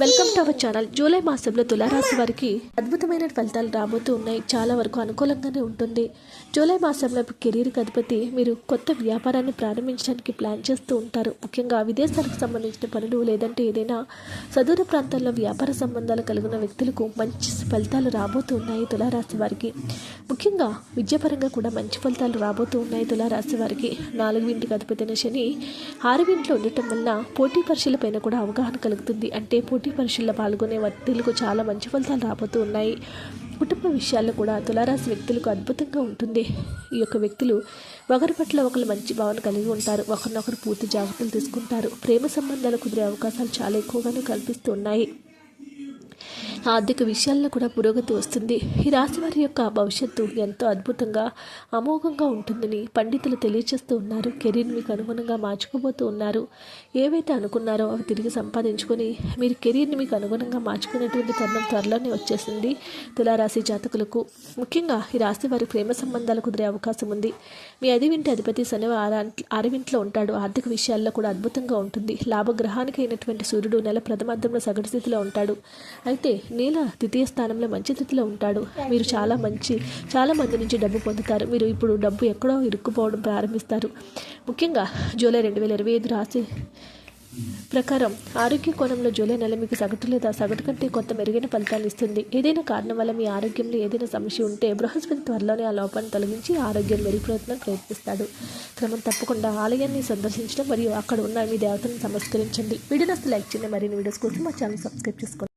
Welcome to our channel July మాసంలో తులారాశి వారికి అద్భుతమైన ఫలితాలు రాబోతూ ఉన్నాయి. చాలా వరకు అనుకూలంగానే ఉంటుంది. జూలై మాసంలో కెరీర్కి అధిపతి మీరు కొత్త వ్యాపారాన్ని ప్రారంభించడానికి ప్లాన్ చేస్తూ ఉంటారు. ముఖ్యంగా విదేశాలకు సంబంధించిన పనులు లేదంటే ఏదైనా సదూర ప్రాంతాల్లో వ్యాపార సంబంధాలు కలిగిన వ్యక్తులకు మంచి ఫలితాలు రాబోతూ ఉన్నాయి తులారాశి వారికి. ముఖ్యంగా విద్యాపరంగా కూడా మంచి ఫలితాలు రాబోతూ ఉన్నాయి తులారాశి వారికి. నాలుగు ఇంటికి అధిపతిన శని ఆరు ఇంట్లో ఉండటం వల్ల పోటీ పరీక్షలపైన కూడా అవగాహన కలుగుతుంది. అంటే పోటీ పరీక్షల్లో పాల్గొనే వ్యక్తులకు చాలా మంచి ఫలితాలు రాబోతూ ఉన్నాయి. కుటుంబ విషయాల్లో కూడా తులారాశి వ్యక్తులకు అద్భుతంగా ఉంటుంది. ఈ యొక్క వ్యక్తులు ఒకరి పట్ల ఒకరు మంచి భావన కలిగి ఉంటారు. ఒకరినొకరు పూర్తి జాగ్రత్తలు తీసుకుంటారు. ప్రేమ సంబంధాలు కుదిరే అవకాశాలు చాలా ఎక్కువగానే కల్పిస్తూ ఉన్నాయి. ఆర్థిక విషయాల్లో కూడా పురోగతి వస్తుంది. ఈ రాశి వారి యొక్క భవిష్యత్తు ఎంతో అద్భుతంగా అమోఘంగా ఉంటుందని పండితులు తెలియజేస్తూ ఉన్నారు. కెరీర్ మీకు అనుగుణంగా మార్చుకోబోతూ ఉన్నారు. ఏవైతే అనుకున్నారో అవి తిరిగి సంపాదించుకొని మీరు కెరీర్ని మీకు అనుగుణంగా మార్చుకునేటువంటి తరుణం త్వరలోనే వచ్చేసింది తులారాశి జాతకులకు. ముఖ్యంగా ఈ రాశి వారి ప్రేమ సంబంధాలు కుదిరే అవకాశం ఉంది. మీ అదివింటి అధిపతి శని అరవింట్లో ఉంటాడు. ఆర్థిక విషయాల్లో కూడా అద్భుతంగా ఉంటుంది. లాభగ్రహానికి అయినటువంటి సూర్యుడు నెల ప్రథమార్థంలో సగటు స్థితిలో ఉంటాడు. అయితే నీల ద్వితీయ స్థానంలో మంచి స్థితిలో ఉంటాడు. మీరు చాలా మంచి చాలా మంది నుంచి డబ్బు పొందుతారు. మీరు ఇప్పుడు డబ్బు ఎక్కడో ఇరుక్కుపోవడం ప్రారంభిస్తారు. ముఖ్యంగా జూలై రెండు వేల ఇరవై ఐదు రాసి ప్రకారం ఆరోగ్య కోణంలో జూలై నెల మీకు సగటు లేదా సగటు కంటే కొంత మెరుగైన ఫలితాలు ఇస్తుంది. ఏదైనా కారణం వల్ల మీ ఆరోగ్యంలో ఏదైనా సమస్య ఉంటే బృహస్పతి త్వరలోనే ఆ లోపాన్ని తొలగించి ఆరోగ్యం మెరుగుపడుతున్న ప్రయత్నిస్తాడు. క్రమం తప్పకుండా ఆలయాన్ని సందర్శించడం మరియు అక్కడ ఉన్న మీ దేవతను నమస్కరించండి వీడియో నస్తు లైక్ చేయండి. మరిన్ని వీడియోస్ కోసం మా ఛానల్ సబ్స్క్రైబ్ చేసుకోండి.